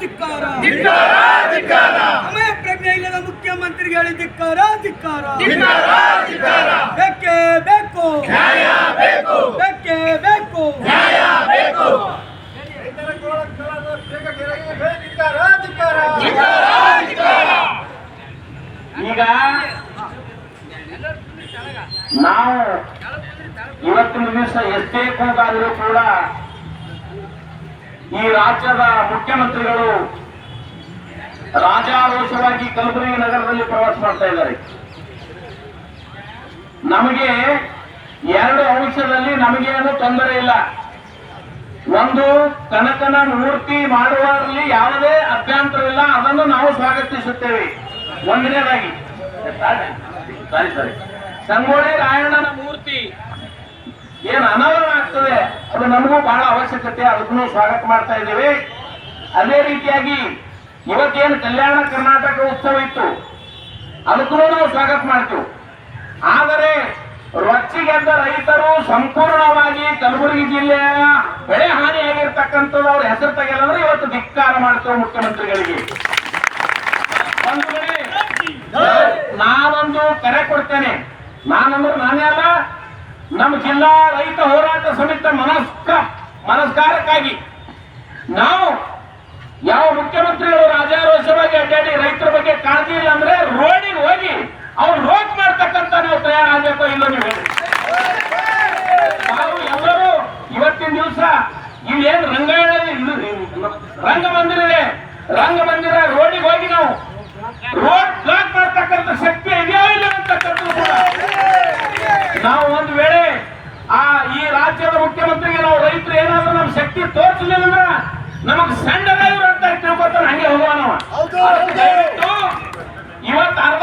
ಧಿಕ್ಕಾರ. ಧಿಕ್ಕಾರ ಧಿಕ್ಕಾರ. ಧಿಕ್ಕಾರ ಸಮಯ ಪ್ರಜ್ಞೆ ಇಲ್ಲದ ಮುಖ್ಯಮಂತ್ರಿಗಳಿಗೆ ಧಿಕ್ಕಾರ ಧಿಕ್ಕಾರ. ಧಿಕ್ಕಾರ ಧಿಕ್ಕಾರ. ಬೇಕೇ ಬೇಕು. ನ್ಯಾಯ ಬೇಕು. ಬೇಕೇ. ಈಗ ನಾವು ಇವತ್ತಿನ ದಿವಸ ಎಷ್ಟೇ ಕೂಗಾದರೂ ಕೂಡ ಈ ರಾಜ್ಯದ ಮುಖ್ಯಮಂತ್ರಿಗಳು ರಾಜಾರೋಷವಾಗಿ ಕಲಬುರಗಿ ನಗರದಲ್ಲಿ ಪ್ರವಾಸ ಮಾಡ್ತಾ ಇದ್ದಾರೆ. ನಮಗೆ ಎರಡು ಅಂಶದಲ್ಲಿ ನಮಗೇನು ತೊಂದರೆ ಇಲ್ಲ. ಒಂದು, ಕನಕನ ಮೂರ್ತಿ ಮಾಡುವಲ್ಲಿ ಯಾವುದೇ ಅಭ್ಯಂತರವಿಲ್ಲ ಅದನ್ನು ನಾವು ಸ್ವಾಗತಿಸುತ್ತೇವೆ. ಒಂದನೇದಾಗಿ. ಸಾರಿ. ಸಂಗೊಳ್ಳಿ ರಾಯಣ್ಣನ ಮೂರ್ತಿ. ಏನು ಅನಾವರಣ ಆಗ್ತದೆ? ಅದು ನಮಗೂ ಬಹಳ ಅವಶ್ಯಕತೆ, ಅದಕ್ಕೂ ಸ್ವಾಗತ ಮಾಡ್ತಾ ಇದ್ದೇವೆ. ಅದೇ ರೀತಿಯಾಗಿ ಇವತ್ತೇನು ಕಲ್ಯಾಣ ಕರ್ನಾಟಕ ಉತ್ಸವ ಇತ್ತು, ಅದಕ್ಕೂ ನಾವು ಸ್ವಾಗತ ಮಾಡ್ತೀವಿ. ಆದರೆ ರೊಚ್ಚಿಗೆದ್ದ ರೈತರು ಸಂಪೂರ್ಣವಾಗಿ ಕಲಬುರಗಿ ಜಿಲ್ಲೆಯ ಬೆಳೆ ಹಾನಿಯಾಗಿರ್ತಕ್ಕಂಥದ್ದು ಅವ್ರ ಹೆಸರು ತೆಗೆಯಲ್ಲ ಅಂದ್ರೆ ಇವತ್ತು ಧಿಕ್ಕಾರ ಮಾಡ್ತೇವೆ ಮುಖ್ಯಮಂತ್ರಿಗಳಿಗೆ. ನಾನೊಂದು ಕರೆ ಕೊಡ್ತೇನೆ. ನಾನಂದ್ರೆ ನಾನೇ ಅಲ್ಲ ನಮ್ಮ ಜಿಲ್ಲಾ ರೈತ ಹೋರಾಟ ಸಮಿತ ಮನಸ್ಕ ಮನಸ್ಕಾರಕ್ಕಾಗಿ ನಾವು ಯಾವ ಮುಖ್ಯಮಂತ್ರಿಗಳು ರಾಜಾರೋಷವಾಗಿ ಅಡ್ಡಾಡಿ ರೈತರ ಬಗ್ಗೆ ಕಾಳಜಿ ಇಲ್ಲ ಅಂದ್ರೆ ರೋಡಿಗೆ ಹೋಗಿ ಅವ್ರು ರೋಕ್ ಮಾಡ್ತಕ್ಕಂತ ನಾವು ತಯಾರಾಗಬೇಕು ಇಲ್ಲ ನೀವು ನಾವು ಎಲ್ಲರೂ ಇವತ್ತಿನ ದಿವಸ ಇಲ್ಲೇನು ರಂಗ ರಂಗಮಂದಿರ ಇದೆ. ರಂಗಮಂದಿರ ರೋಡಿಗೆ ಹೋಗಿ ನಾವು ರೋಡ್ ಬ್ಲಾಕ್ ಮಾಡ್ತಕ್ಕ ಶಕ್ತಿ ತೋರಿಸಲಿಲ್ಲ ನಮಗ್ ಸಣ್ಣ ಇವ್ರು ಅಂತ ತಿಳ್ಕೊತಾನೆ ಹಂಗೆ ಹೋಗೋಣ ಇವತ್ತು ಅರ್ಧ